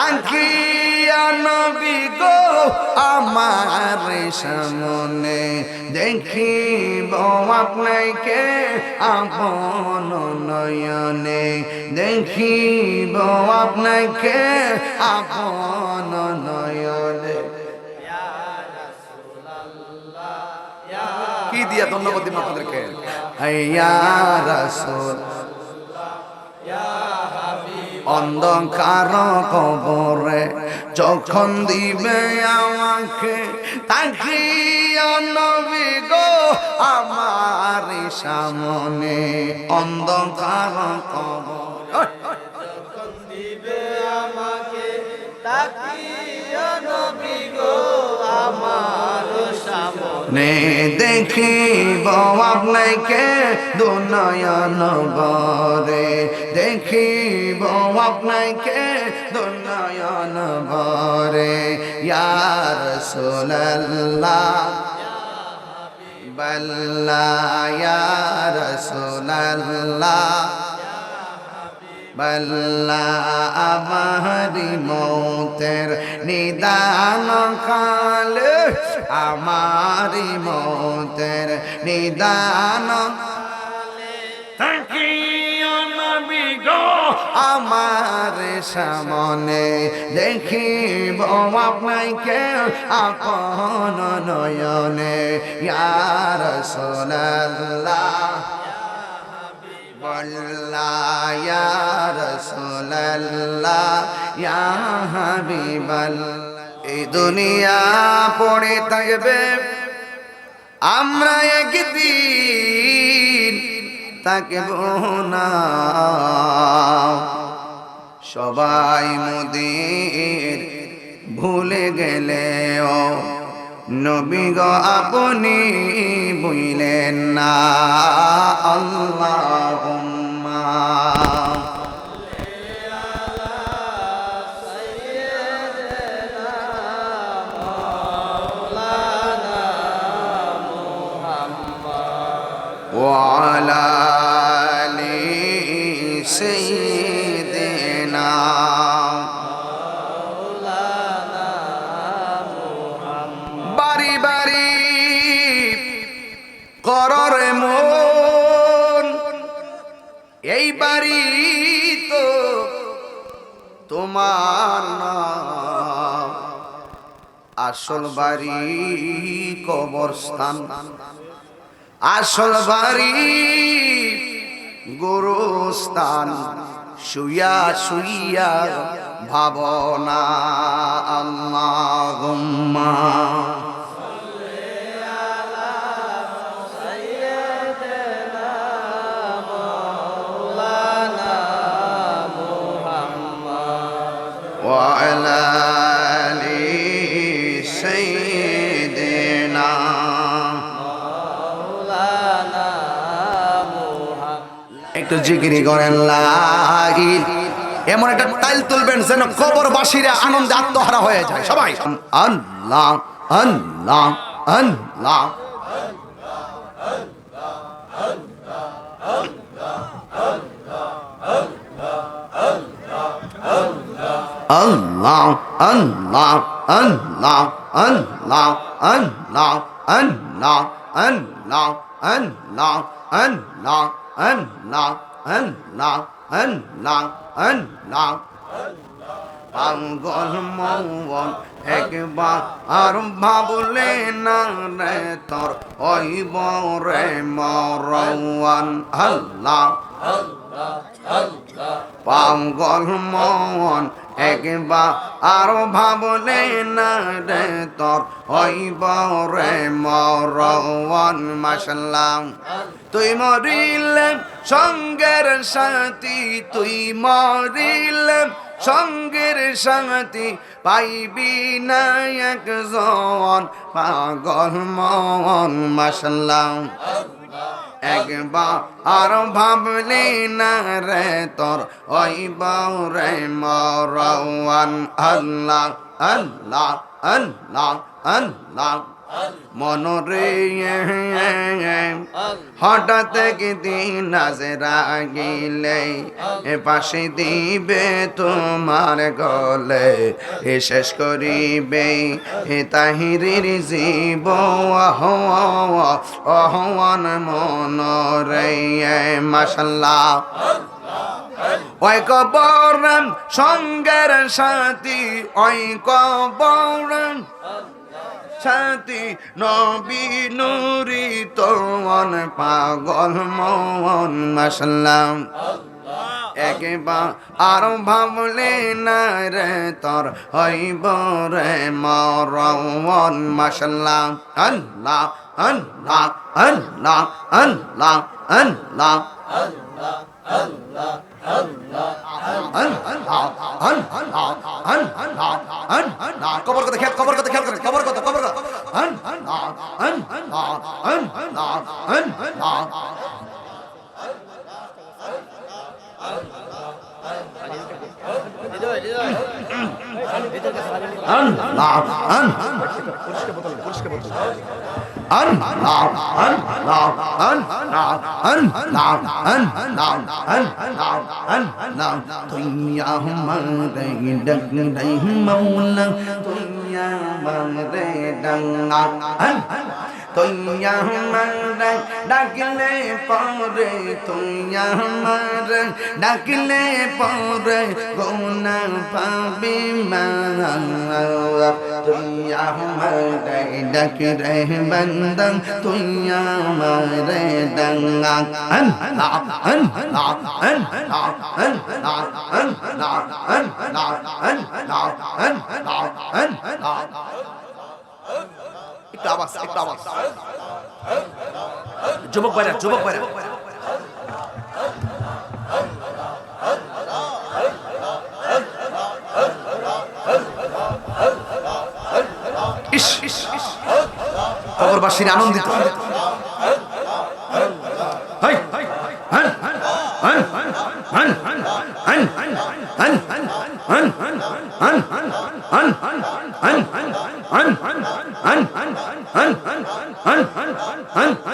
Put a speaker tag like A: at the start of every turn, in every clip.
A: থাকিয়া নবী গো আমার সামনে দেখিব আপনাকে আপন নয়নে। দেখিব আপনাকে আপন নয়নে। কি দিয়া ধন্যবাদ দিন আপনাদেরকে ইয়া রাসূল। অন্ধকার কবরে যখন দিবে আমাকে তাকিয়া নবী গো আমার সামনে অন্ধকার কবর। নে দেখিব আপনাকে দুনয়ন বরে দেখিব আপনাকে দুনয়ন বরে ইয়ার সোল্লাহ বল্লা ইয়ার সোল্লাহ বল্লা আমারি মৌতের নিদান কাল আমারি মৌতের নিদান আমার সামনে দেখিব আপনাকে আপন নয়নে ইয়ার সোনাল্লাহ বল্লা ইয়া রাসূলুল্লাহ, ইয়া এই দুনিয়া পড়ে থাকবে, আমরা একদিন না। সবাই মোদের ভুলে গেলেও নবী গো আপনি বইলেন না। আল্লাহ وعلى آل سيدنا বাড়ি বাড়ি করর মন এই বাড়ি তো তোমার না আসল বাড়ি কবরস্থান আসল বাড়ি গোরস্থান শুয়া শুইয়া ভাবনা আল্লাহুম্মা। একটু জিকিরি করেন এমন একটা তাইল তুলবেন যেন কবরবাসীরা আনন্দে আত্মহারা হয়ে যায়। সবাই আল্লাহ আল্লাহ আল্লাহ আল্লাহ। আল্লাহ আল্লাহ আল্লাহ আল্লাহ পাগল মৌবন একবার আর ভাবলে না রে তোর হইব রে মরওয়ান আল্লাহ পাগল মন একবার আর ভাবলে না রে তোর হইব রে মরওয়ান মাসাল্লাম তুই মরিলে সঙ্গের সাথী, তুই মরিলে সঙ্গের শান্তি পাইবি না একজন পাগল মন মাসাল্লাহ একবার আর ভাবলি না রে তোর ওই রে মরওয়ান। আল্লাহ আল্লাহ আল্লাহ আল্লাহ। মনরে হঠাৎ দিন গিলে এ পাশে দিবে তোমার গলে, এ শেষ করিবে এ তাহিরির জীব। অহওয়ান মনরে মাসাল্লাহ ওই কবর সঙ্গের সাথী, ওই কবর সাথী নবী নুরি তোমন পাগল মন মাসাল্লাম একবার আর ভাবলে না রে তোর হইব রে মরণ মাসাল্লাহ আল্লাহ আল্লাহ আল্লাহ আল্লাহ আল্লাহ। কবর কথা খেয়াল কবর কথা খেয়াল করে কবর কথা, কবর Tuyya hum dai dak dai maula tuyya মাইয়া মাংরে ডাঙ্গা ডাকলে পরে তুইয়া মার ডাকলে পরে গোনা পাবি মা তুইয়া মার ডাক রে বন্দন তুইয়া মার ডাঙ্গা আন না আন না আন না আন না আন না আন একটু আওয়াজ একটু আওয়াজ যুবক ভাইরা যুবক ইস কবরবাসীর আনন্দিত।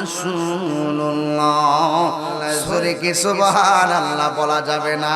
A: রসুল্লাহ সরে কি সুবহান আল্লাহ বলা যাবে না?